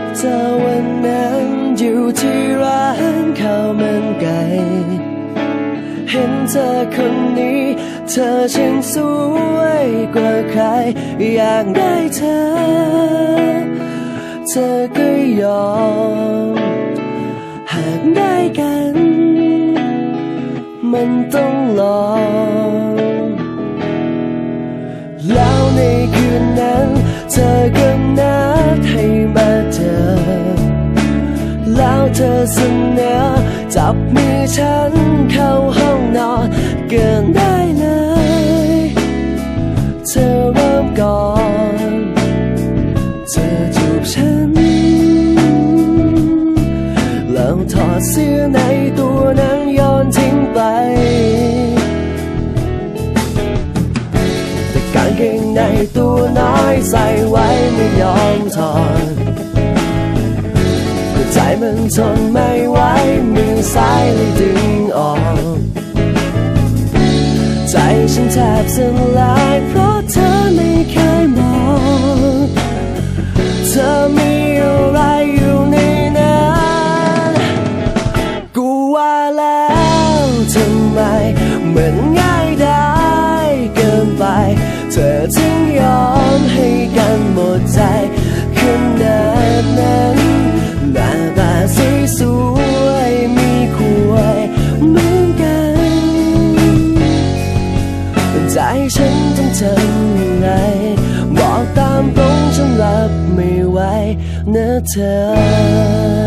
บเธอวันนั้นอยู่ที่ร้านข้าวมันไก่ เห็นเธอคนนี้ เธอช่างสวยกว่าใคร อยากได้เธอ เธอก็ยอม หากได้กัน มันต้องลอง เธอเสนอ จับมือฉันเข้าห้องนอนเกินได้เลย เธอเริ่มก่อน เธอจูบฉัน แล้วถอดเสื้อในตัวนั้นโยนทิ้งไปแต่กางเกงในตัวน้อยใส่ไว้ไม่ยอมถอด ใจมันทนไม่ไหวมือซ้ายเลยดึงออก ใจฉันแทบสลายเพราะเธอไม่เคยมอง เธอมีอะไรอยู่ในนั้นกูว่าแล้วทำไมเหมือนง่ายได้เกินไป เธอถึงยอมให้กันหมดใจ ใจฉันต้องทำยังไง บอกตามตรงฉันรับไม่ไหวนะเธอ